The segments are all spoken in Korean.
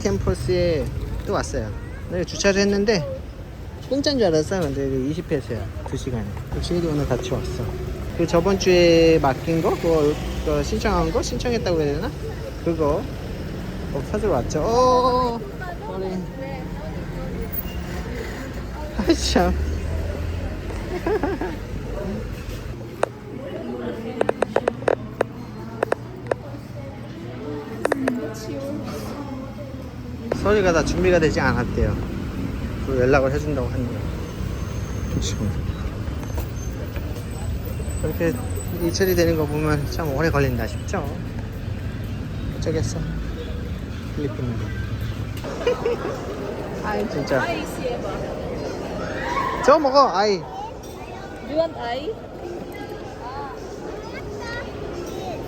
캠퍼스에 또 왔어요. 네, 주차를 했는데 공짜인 줄 알았어. 근데 20회서야. 2시간에. 지희도 오늘 같이 왔어. 그 저번 주에 맡긴 거? 그거, 그거 신청한 거? 신청했다고 해야 되나? 그거 꼭 찾으러 왔죠. 어, 머리. 아이 참. 서리가 다 준비가 되지 않았대요. 그 연락을 해준다고 하네요. 지금 그렇게 이철이 되는 거 보면 참 오래 걸린다 싶죠. 어쩌겠어. 필리핀인데. 아이 진짜. 아이. 저 먹어 아이. You want 아이?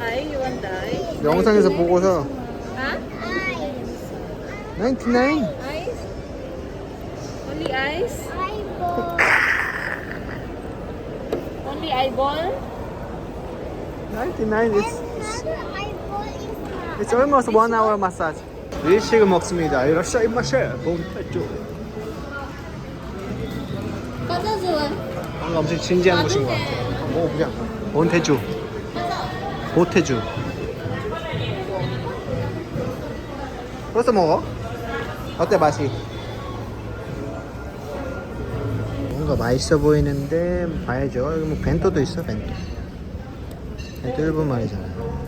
아이 you want 아이? 영상에서 보고서 아? 99. Ice? Only ice? Only eyeball? 99 is It's almost one hour massage. 일식을 먹습니다. 이러시아 입맛에 본태주. Có dừa. 뭔가 엄청 진지한 곳인 것 같아요. 먹어보자. 본태주. 보태주. 벌써 먹어? 어때 맛이? 뭔가 맛있어 보이는데 봐야죠. 여기 뭐 벤토도 있어 벤토. 벤토 일본 말이잖아요.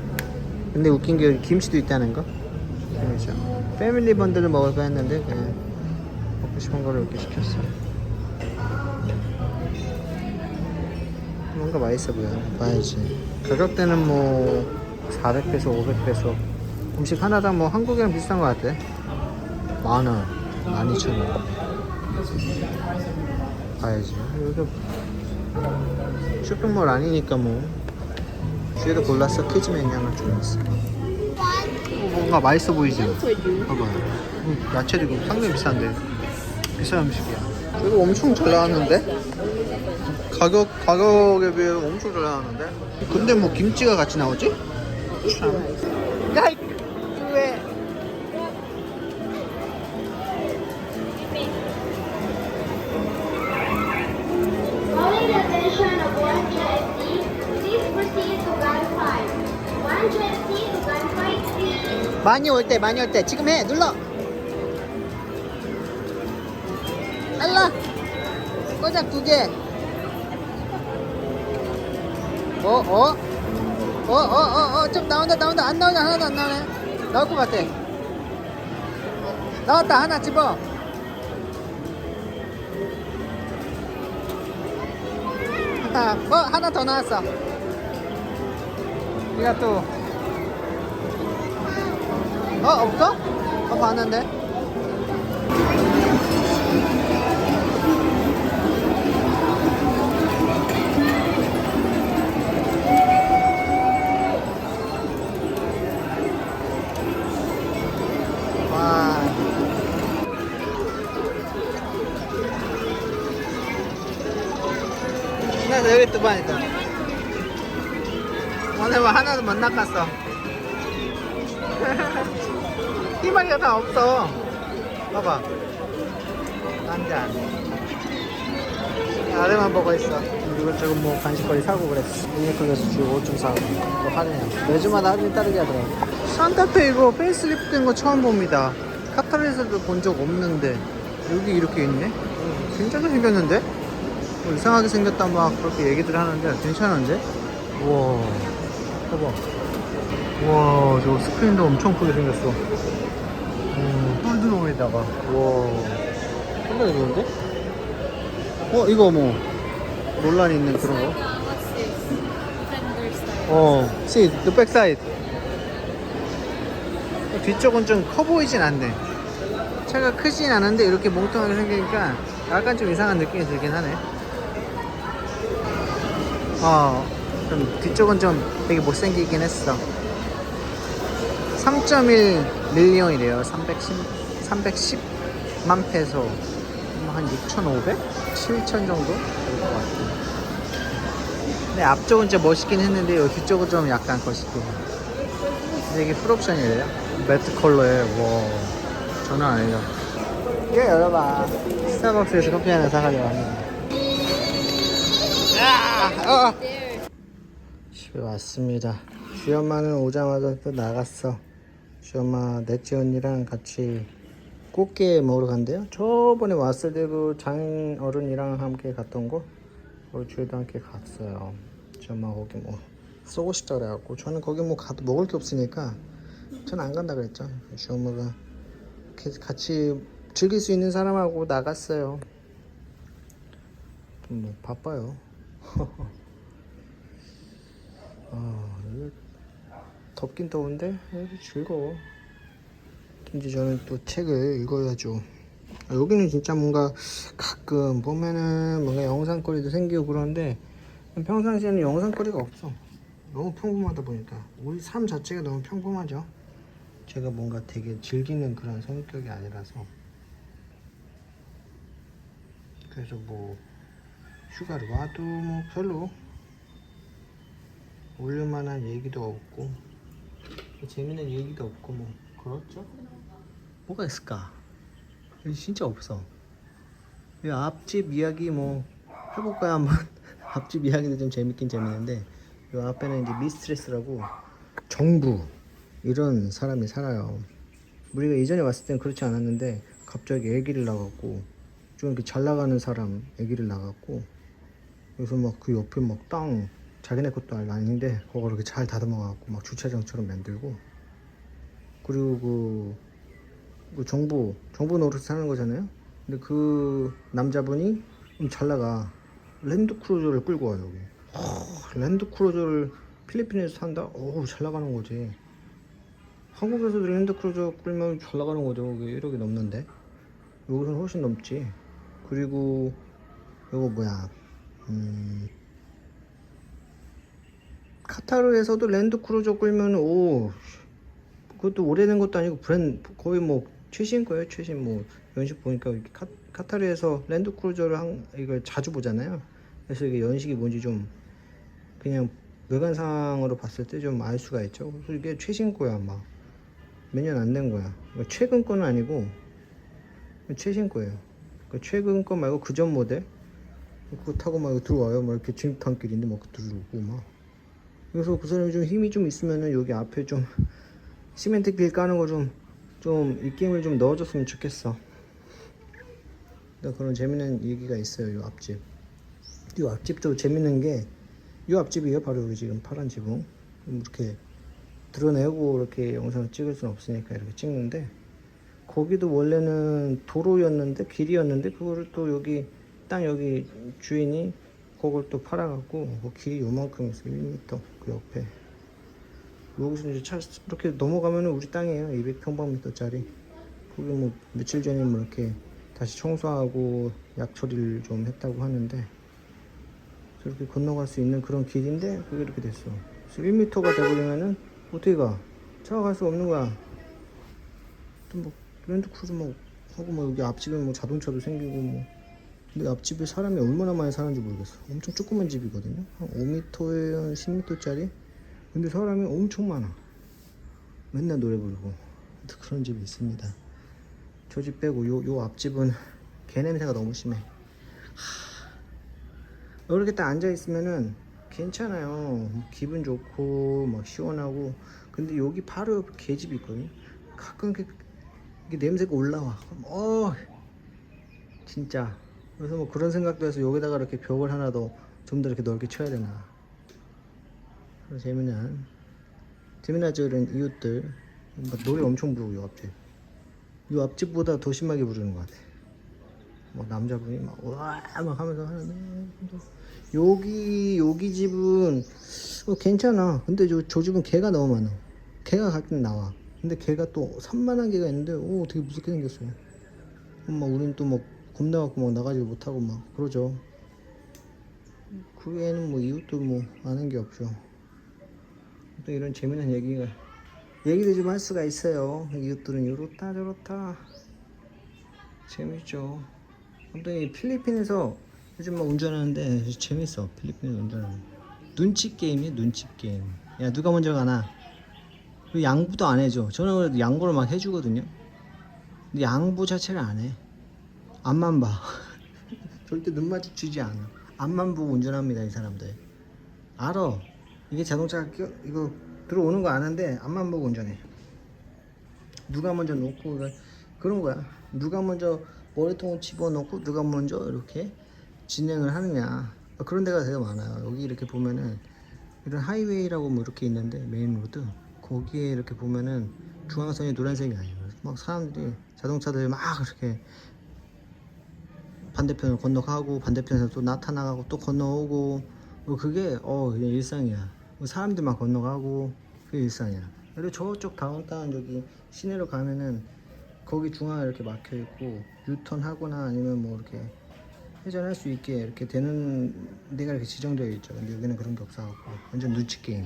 근데 웃긴 게 김치도 있다는 거. 그렇죠. 패밀리 번들을 먹을까 했는데 그냥 먹고 싶은 거를 이렇게 시켰어. 뭔가 맛있어 보여. 봐야지. 가격대는 뭐 400페소, 500페소. 음식 하나당 뭐 한국이랑 비슷한 것 같아. 만 원, 만 이천 원. 봐야지. 여기 쇼핑몰 아니니까 뭐. 뒤에도 골랐어. 키즈맨 하나 좀 있어. 어, 뭔가 맛있어 보이지? 봐봐. 음, 야채도 이거 상당히 비싼데. 비싼 음식이야. 이거 엄청 잘 나왔는데? 가격 가격에 비해 엄청 잘 나왔는데? 근데 뭐 김치가 같이 나오지? 참. 야, 이- 많이 올 때, 많이 올 때. 지금 해, 눌러. 달라. 꼬작 두 개. 어, 어? 어, 어, 어, 어, 좀 나온다, 나온다. 안 나오냐, 하나도 안 나오네. 나올 것 같아. 나왔다, 하나 집어. 하나, 어, 하나 더 나왔어. 우리가 또. 어, 없어? 어, 봤는데. 와. 나 여기 두 번 있다. 오늘 뭐 하나도 못 낚았어. 다 없어. 봐봐. 남자. 아래만 보고 있어. 이것저것 뭐 간식거리 사고 그랬어. 유니클로에서 주고 옷 좀 사고. 뭐 할인이야. 매주마다 할인 따르게 하더라고. 산타페 이거 페이스리프트 된거 처음 봅니다. 카타르에서도 본 적 없는데 여기 이렇게 있네? 어, 괜찮게 생겼는데? 뭐 이상하게 생겼다 막 그렇게 얘기들 하는데 괜찮은데? 우와 봐봐 우와 저 스크린도 엄청 크게 생겼어 음, 홀드룸에다가 우와 상당히 좋은데? 어 이거 뭐 논란이 있는 그런 거? Style. 어, see, the back side. 뒤쪽은 좀 커 보이진 않네. 차가 크진 않은데 이렇게 몽뚱하게 생기니까 약간 좀 이상한 느낌이 들긴 하네. 어, 좀 뒤쪽은 좀 되게 못생기긴 했어. 3.1 밀리언이래요. 310, 310만 페소. 뭐한 6,500? 7,000 정도? 될 것 같아. 네, 앞쪽은 좀 멋있긴 했는데 요 뒤쪽은 좀 약간 거시고 근데 이게 풀옵션이래요 매트 컬러에 와안 해요. 이게 열어봐. 스타벅스에서 커피 하나 사가려고 합니다. 야! 어! 집에 왔습니다. 주엄마는 오자마자 또 나갔어. 주엄마 넷째 언니랑 같이 꽃게 먹으러 간대요. 저번에 왔을 때그장 어른이랑 함께 갔던 거, 우리 주에도 함께 갔어요. 주엄마 거기 뭐 쏘고 그래갖고 저는 거기 뭐 가도 먹을 게 없으니까 저는 안 간다 그랬죠. 이렇게 같이 즐길 수 있는 사람하고 나갔어요. 좀뭐 바빠요. 아, 덥긴 더운데 즐거워. 이제 저는 또 책을 읽어야죠. 아, 여기는 진짜 뭔가 가끔 보면은 뭔가 영상거리도 생기고 그러는데 평상시에는 영상거리가 없어. 너무 평범하다 보니까 우리 삶 자체가 너무 평범하죠. 제가 뭔가 되게 즐기는 그런 성격이 아니라서 그래서 뭐 휴가를 와도 뭐 별로 올릴만한 얘기도 없고 재밌는 얘기도 없고 뭐 그렇죠? 뭐가 있을까? 진짜 없어. 이 앞집 이야기 뭐 해볼까요 한번? 앞집 이야기도 좀 재밌긴 재밌는데 이 앞에는 이제 미스트레스라고 정부 이런 사람이 살아요. 우리가 예전에 왔을 땐 그렇지 않았는데 갑자기 아기를 낳았고 좀 이렇게 잘 나가는 사람 아기를 낳았고 그래서 막 그 옆에 막 땅 자기네 것도 아닌데 그걸 이렇게 잘 다듬어 갖고 막 주차장처럼 만들고 그리고 그, 그 정부 정부 노릇 사는 거잖아요. 근데 그 남자분이 좀잘 나가 랜드 크루저를 끌고 와요 여기. 허, 랜드 크루저를 필리핀에서 산다. 어우 잘 나가는 거지. 한국에서도 랜드 크루저 끌면 잘 나가는 거죠. 그게 1억이 넘는데 여기서는 훨씬 넘지. 그리고 이거 뭐야? 음, 카타르에서도 랜드 크루저 끌면 오 그것도 오래된 것도 아니고 브랜 거의 뭐 최신 거예요 최신. 뭐 연식 보니까 카, 카타르에서 랜드 크루저를 한 이걸 자주 보잖아요. 그래서 이게 연식이 뭔지 좀 그냥 외관상으로 봤을 때 좀 알 수가 있죠. 그래서 이게 최신 거야 막몇년 안 된 거야. 그러니까 최근 거는 아니고 최신 거예요. 그러니까 최근 거 말고 그전 모델? 그거 타고 막 들어와요. 막 이렇게 진입탄길인데 막 들어오고 막 그래서 그 사람이 좀 힘이 좀 있으면은 여기 앞에 좀 시멘트 길 까는 거 좀 좀 입김을 좀 넣어줬으면 좋겠어. 그런 재밌는 얘기가 있어요. 이 앞집. 이 앞집도 재밌는 게 이 앞집이에요. 바로 여기 지금 파란 지붕. 이렇게 드러내고 이렇게 영상을 찍을 수는 없으니까 이렇게 찍는데 거기도 원래는 도로였는데 길이었는데 그거를 또 여기 땅 여기 주인이 그걸 또 팔아갖고 그 길이 요만큼 있어 1m 그 옆에. 여기서 이제 차 이렇게 넘어가면은 우리 땅이에요. 200평방미터짜리. 거기 뭐 며칠 전에 뭐 이렇게 다시 청소하고 약 처리를 좀 했다고 하는데 저렇게 건너갈 수 있는 그런 길인데 그게 이렇게 됐어. 그래서 1m가 돼버리면은 어떻게 가? 차가 갈 수 없는 거야. 또뭐 랜드 크루즈 뭐 하고 뭐 여기 앞집에 뭐 자동차도 생기고 뭐 근데 앞집에 사람이 얼마나 많이 사는지 모르겠어. 엄청 조그만 집이거든요. 한 5m에 한 10m짜리? 근데 사람이 엄청 많아. 맨날 노래 부르고. 그런 집이 있습니다. 저 집 빼고 요, 요 앞집은 개 냄새가 너무 심해. 하... 이렇게 딱 앉아있으면은 괜찮아요. 기분 좋고 막 시원하고. 근데 여기 바로 옆에 개집이 있거든요. 가끔 이렇게, 이렇게 냄새가 올라와. 어 진짜 그래서 뭐 그런 생각도 해서 여기다가 이렇게 벽을 하나 더 좀 더 이렇게 넓게 쳐야 되나. 재미난 재미나죠 이런 이웃들. 막 노래 엄청 부르고 요 앞집. 요 앞집보다 더 심하게 부르는 것 같아. 막 남자분이 막 와 막 하면서 하는데. 여기 여기 집은 어, 괜찮아. 근데 저, 저 집은 개가 너무 많아. 개가 가끔 나와. 근데 개가 또 산만한 개가 있는데 오 되게 무섭게 생겼어 막 우린 또막 겁나갖고 막 나가지 못하고 막 그러죠. 그 외에는 뭐 이웃도 뭐 아는 게 없죠. 또 이런 재미난 얘기가 얘기도 좀 할 수가 있어요. 이웃들은 이렇다 저렇다. 재밌죠. 아무튼 이 필리핀에서 요즘 막 운전하는데 재밌어 필리핀에서 운전하는. 눈치 게임이에요 눈치 게임. 야 누가 먼저 가나? 그리고 양보도 안 해줘. 저는 그래도 양보를 막 해주거든요. 근데 양보 자체를 안 해. 앞만 봐. 절대 눈 마주치지 않아. 앞만 보고 운전합니다 이 사람들. 알아. 이게 자동차가 끼어, 이거 들어오는 거 아는데 앞만 보고 운전해. 누가 먼저 놓고 그런 거야. 누가 먼저 머리통을 집어넣고 누가 먼저 이렇게 진행을 하느냐. 그런 데가 되게 많아요. 여기 이렇게 보면은 이런 하이웨이라고 뭐 이렇게 있는데 메인 로드 거기에 이렇게 보면은 중앙선이 노란색이 아니에요. 막 사람들이 자동차들이 막 이렇게 반대편을 건너가고 반대편에서 또 나타나가고 또 건너오고 뭐 그게 어 그냥 일상이야. 뭐 사람들만 건너가고 그게 일상이야. 그리고 저쪽 다운타운 저기 시내로 가면은 거기 중앙에 이렇게 막혀 있고 유턴 하거나 아니면 뭐 이렇게 회전할 수 있게 이렇게 되는 데가 이렇게 지정되어 있죠. 근데 여기는 그런 게 없어갖고 완전 눈치 게임.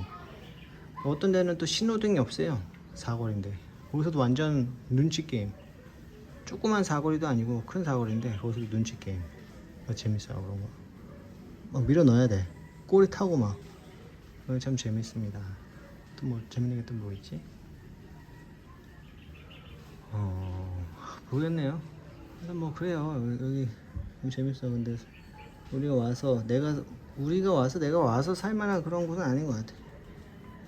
어떤 데는 또 신호등이 없어요. 사거리인데 거기서도 완전 눈치 게임. 조그만 사거리도 아니고 큰 사거리인데 거기서도 눈치 게임. 어, 재밌어요 그런 거. 막 밀어 넣어야 돼. 꼬리 타고 막. 그거 참 재밌습니다. 또 뭐 재밌는 게 또 뭐 있지? 어 모르겠네요. 근데 뭐 그래요. 여기, 여기 재밌어. 근데 우리가 와서 내가 우리가 와서 내가 와서 살만한 그런 곳은 아닌 것 같아.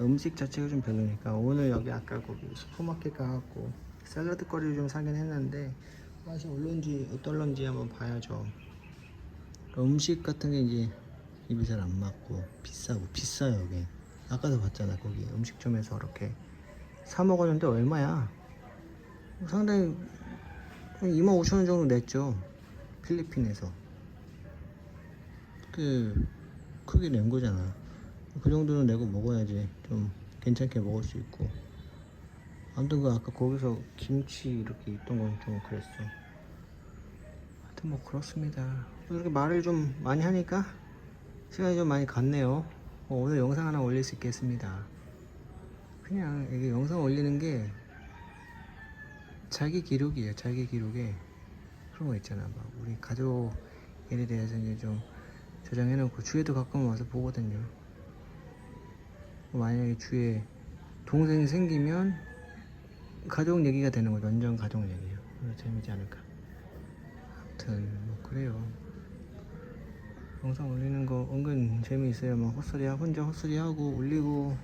음식 자체가 좀 별로니까 오늘 여기 아까 거기 슈퍼마켓 가갖고 샐러드 거리를 좀 사긴 했는데 맛이 어떤지 어떨런지 한번 봐야죠. 음식 같은 게 이제 입이 잘 안 맞고 비싸고 비싸요 여기. 아까도 봤잖아 거기 음식점에서 이렇게 사 먹었는데 얼마야? 상당히 2만 5천 원 정도 냈죠. 필리핀에서. 그 크게 낸 거잖아. 그 정도는 내고 먹어야지 좀 괜찮게 먹을 수 있고. 아무튼 그 아까 거기서 김치 이렇게 있던 건좀 그랬어. 하여튼 뭐 그렇습니다. 이렇게 말을 좀 많이 하니까 시간이 좀 많이 갔네요. 어, 오늘 영상 하나 올릴 수 있겠습니다. 그냥 이게 영상 올리는 게 자기 기록이에요. 자기 기록에 그런 거 있잖아. 막 우리 가족 일에 대해서 이제 좀 저장해 놓고 주에도 가끔 와서 보거든요. 만약에 주에 동생이 생기면 가족 얘기가 되는 거죠. 완전 가족 얘기예요. 재미지 않을까. 아무튼 뭐 그래요. 영상 올리는 거 은근 재미있어요. 막 헛소리 하 혼자 헛소리 하고 올리고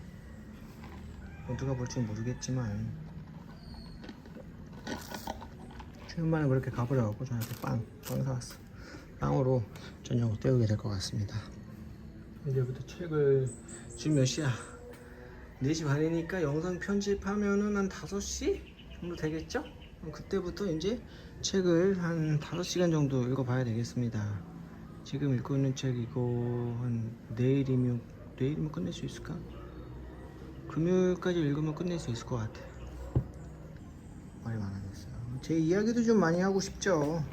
뭐 누가 볼지 모르겠지만 주말에 그렇게 가버려갖고 저한테 빵, 빵 사왔어. 빵으로 저녁을 때우게 될 것 같습니다. 이제부터 책을 지금 몇 시야? 4시 반이니까 영상 편집하면은 한 5시 정도 되겠죠? 그럼 그때부터 이제 책을 한 5시간 정도 읽어봐야 되겠습니다. 지금 읽고 있는 책 이거 한 내일이면 내일이면 끝낼 수 있을까? 금요일까지 읽으면 끝낼 수 있을 것 같아. 말이 많아졌어요. 제 이야기도 좀 많이 하고 싶죠.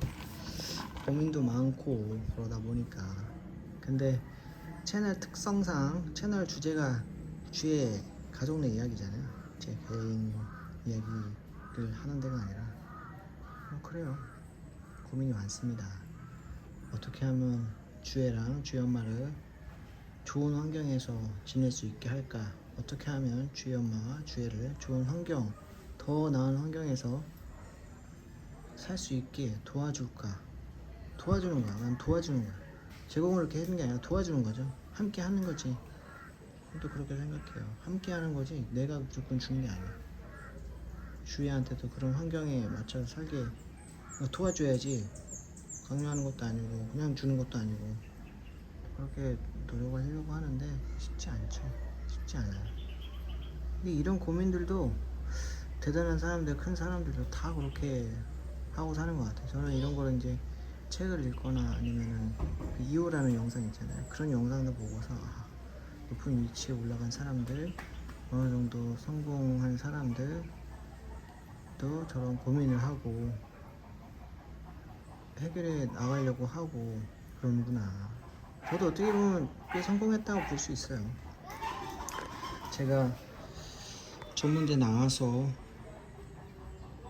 고민도 많고 그러다 보니까. 근데 채널 특성상 채널 주제가 주의 가족 내 이야기잖아요. 제 개인 이야기를 하는 데가 아니라 뭐 그래요. 고민이 많습니다. 어떻게 하면 주애랑 주희 엄마를 좋은 환경에서 지낼 수 있게 할까? 어떻게 하면 주희 엄마와 주애를 좋은 환경, 더 나은 환경에서 살 수 있게 도와줄까? 도와주는 거야. 난 도와주는 거야. 제공을 이렇게 해주는 게 아니라 도와주는 거죠. 함께 하는 거지. 또 그렇게 생각해요. 함께 하는 거지. 내가 무조건 주는 게 아니야. 주희한테도 그런 환경에 맞춰서 살게 도와줘야지. 강요하는 것도 아니고 그냥 주는 것도 아니고 그렇게 노력을 하려고 하는데 쉽지 않죠. 쉽지 않아요. 근데 이런 고민들도 대단한 사람들, 큰 사람들도 다 그렇게 하고 사는 것 같아요. 저는 이런 거를 이제 책을 읽거나 아니면은 그 이호라는 영상 있잖아요. 그런 영상도 보고서 아, 높은 위치에 올라간 사람들, 어느 정도 성공한 사람들도 저런 고민을 하고 해결해 나가려고 하고 그러는구나. 저도 어떻게 보면 꽤 성공했다고 볼 수 있어요. 제가 전문대 나와서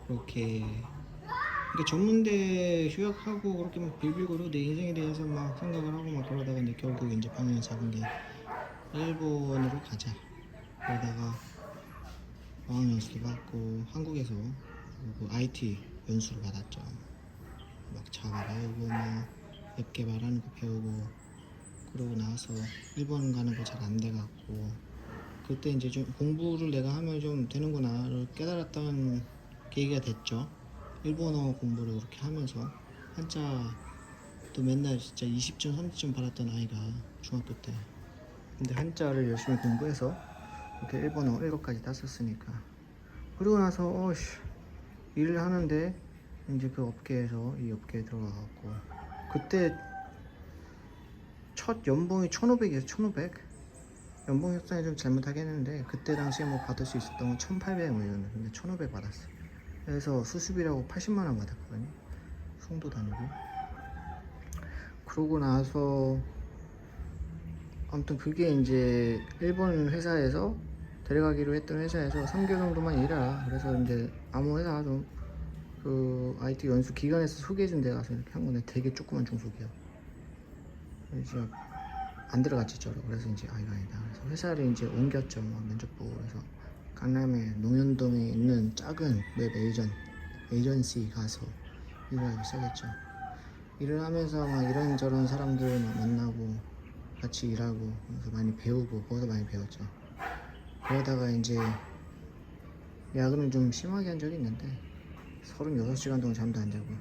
이렇게 그러니까 전문대 휴학하고 그렇게 막 빌빌거리고 내 인생에 대해서 막 생각을 하고 막 그러다가 이제 결국 이제 방향을 잡은 게 일본으로 가자. 그러다가 어학 연수도 받고 한국에서 그 IT 연수를 받았죠. 막 자바 배우고 뭐웹 개발하는 거 배우고 그러고 나서 일본 가는 거 잘 안 돼갖고 그때 이제 좀 공부를 내가 하면 좀 되는구나를 깨달았던 계기가 됐죠. 일본어 공부를 그렇게 하면서 한자 또 맨날 진짜 20점, 30점 받았던 아이가 중학교 때. 근데 한자를 열심히 공부해서 이렇게 일본어 1거까지 땄었으니까. 그러고 나서 어씨 일을 하는데 이제 그 업계에서 이 업계에 들어가갖고 그때 첫 연봉이 1,500이었어 1,500 연봉 협상이 좀 잘못하긴 했는데 그때 당시에 뭐 받을 수 있었던 건 1,800뭐 이러는 근데 1,500 받았어. 그래서 수습이라고 80만 원 받았거든요. 송도 다니고. 그러고 나서 아무튼 그게 이제 일본 회사에서 데려가기로 했던 회사에서 3개월 정도만 일해라. 그래서 이제 아무 회사 좀 그 IT 연수 기관에서 소개해준 데 가서 이렇게 한 건데 되게 조그만 중소기업. 이제 안 들어갔지 저로. 그래서 이제 아이가 아니다. 그래서 회사를 이제 옮겼죠 뭐 면접 보고 그래서 강남에 농현동에 있는 작은 웹 에이전 에이전시 가서 일을 하기 시작했죠. 일을 하면서 막 이런저런 사람들 막 만나고 같이 일하고 그래서 많이 배우고 거기서 많이 배웠죠. 그러다가 이제 야근을 좀 심하게 한 적이 있는데 36시간 동안 잠도 안 자고.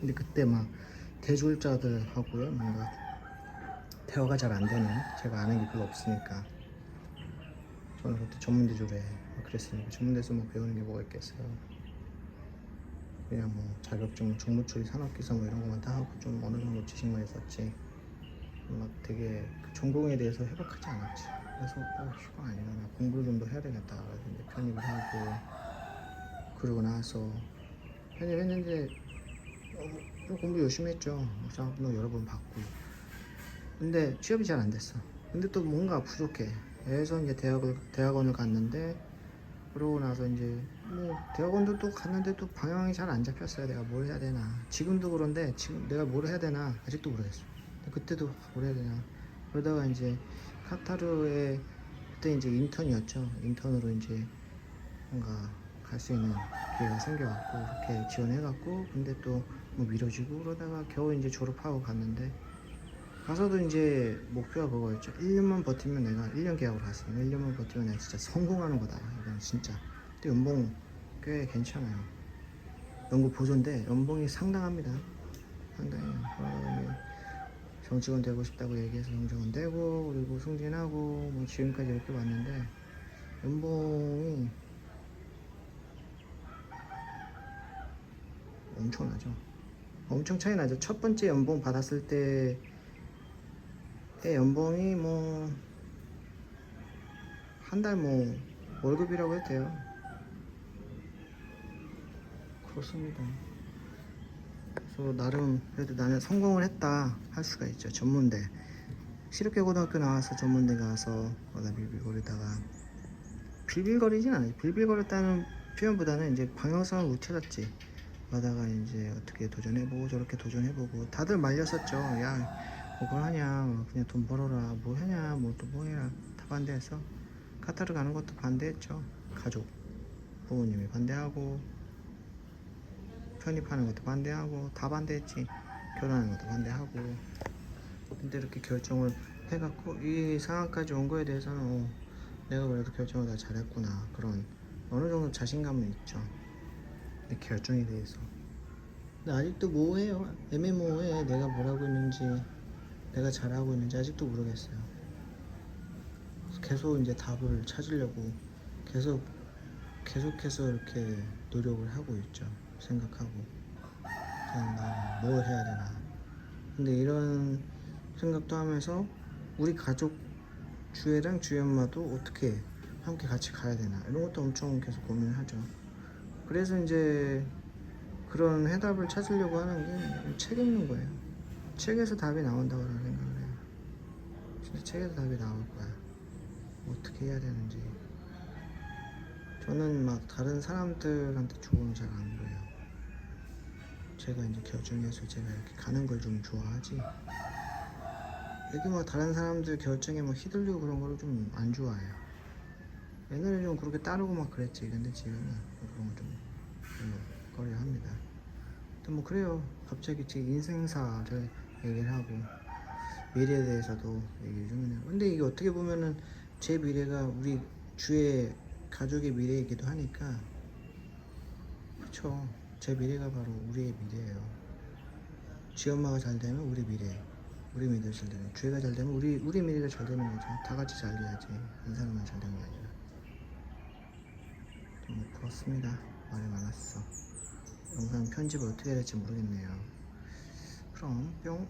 근데 그때 막 대졸자들하고요. 뭔가 대화가 잘 안 되는 제가 아는 게 별로 없으니까. 저는 그때 전문 대졸에 그랬으니까 전문대에서 뭐 배우는 게 뭐가 있겠어요. 그냥 뭐 자격증 정보처리 산업기사 뭐 이런 것만 다 하고 좀 어느 정도 지식만 있었지 막 되게 그 전공에 대해서 해박하지 않았지. 그래서 어 아니야. 나 공부를 좀 더 해야 되겠다. 그래서 편입을 하고 그러고 나서 편입했는데 어, 좀 공부 열심히 했죠. 장학금도 여러 번 받고. 근데 취업이 잘 안 됐어. 근데 또 뭔가 부족해. 그래서 이제 대학을 대학원을 갔는데 그러고 나서 이제 뭐 대학원도 또 갔는데 또 방향이 잘 안 잡혔어요. 내가 뭘 해야 되나. 지금도 그런데 지금 내가 뭘 해야 되나 아직도 모르겠어 그때도 뭘 해야 되나. 그러다가 이제 카타르에 그때 이제 인턴이었죠. 인턴으로 이제 뭔가 갈 수 있는 기회가 생겨갖고 그렇게 지원해갖고 근데 또뭐 미뤄지고 그러다가 겨우 이제 졸업하고 갔는데 가서도 이제 목표가 그거였죠. 1년만 버티면 내가 1년 계약으로 갔으니까 1년만 버티면 내가 진짜 성공하는 거다. 이건 진짜. 근데 연봉 꽤 괜찮아요. 연구 보조인데 연봉이 상당합니다. 상당해요 정직원 되고 싶다고 얘기해서 정직원 되고 그리고 승진하고 뭐 지금까지 이렇게 왔는데 연봉이 엄청나죠. 엄청 차이 나죠. 첫 번째 연봉 받았을 때의 연봉이 뭐 한 달 뭐 월급이라고 해도 돼요. 그렇습니다. 그래서 나름 그래도 나는 성공을 했다 할 수가 있죠. 전문대 시립계 고등학교 나와서 전문대 가서 거다 빌빌거리다가 빌빌거리진 않아요. 빌빌거렸다는 표현보다는 이제 방향성을 못 찾았지. 가다가 이제 어떻게 도전해보고 저렇게 도전해보고 다들 말렸었죠. 야, 뭐 그걸 하냐, 뭐 그냥 돈 벌어라, 뭐 하냐, 뭐 또 뭐 해라. 다 반대해서 카타르 가는 것도 반대했죠. 가족, 부모님이 반대하고 편입하는 것도 반대하고 다 반대했지. 결혼하는 것도 반대하고. 근데 이렇게 결정을 해갖고 이 상황까지 온 거에 대해서는 어, 내가 그래도 결정을 다 잘했구나 그런 어느 정도 자신감은 있죠. 내 결정에 대해서. 근데 아직도 모호해요. 애매모호해. 내가 뭘 하고 있는지, 내가 잘하고 있는지 아직도 모르겠어요. 계속 이제 답을 찾으려고 계속 계속해서 이렇게 노력을 하고 있죠. 생각하고 그냥 나 뭘 해야 되나. 근데 이런 생각도 하면서 우리 가족 주애랑 주애 엄마도 어떻게 함께 같이 가야 되나 이런 것도 엄청 계속 고민을 하죠. 그래서 이제 그런 해답을 찾으려고 하는 게 책 읽는 거예요. 책에서 답이 나온다고 생각을 해요. 진짜 책에서 답이 나올 거야. 어떻게 해야 되는지. 저는 막 다른 사람들한테 조언을 잘안 구해요. 제가 이제 결정해서 제가 이렇게 가는 걸 좀 좋아하지. 이렇게 막 다른 사람들 결정에 막 휘둘리고 그런 거를 좀 안 좋아해요. 옛날에 좀 그렇게 따르고 막 그랬지. 근데 지금은 그런 거좀 거려 합니다. 또뭐 그래요. 갑자기 제 인생사를 얘기를 하고 미래에 대해서도 얘기를 좀 해요. 근데 이게 어떻게 보면은 제 미래가 우리 주의 가족의 미래이기도 하니까 그쵸. 제 미래가 바로 우리의 미래예요. 지 엄마가 잘 되면 우리 미래, 우리 미래가 잘 되면 주애가 잘 되면 우리 우리 미래가 잘 되는 거죠. 다 같이 잘 돼야지 한 사람만 잘 되는 게 아니라. 좀 그렇습니다. 말이 많았어. 영상 편집을 어떻게 해야 될지 모르겠네요. 그럼 뿅.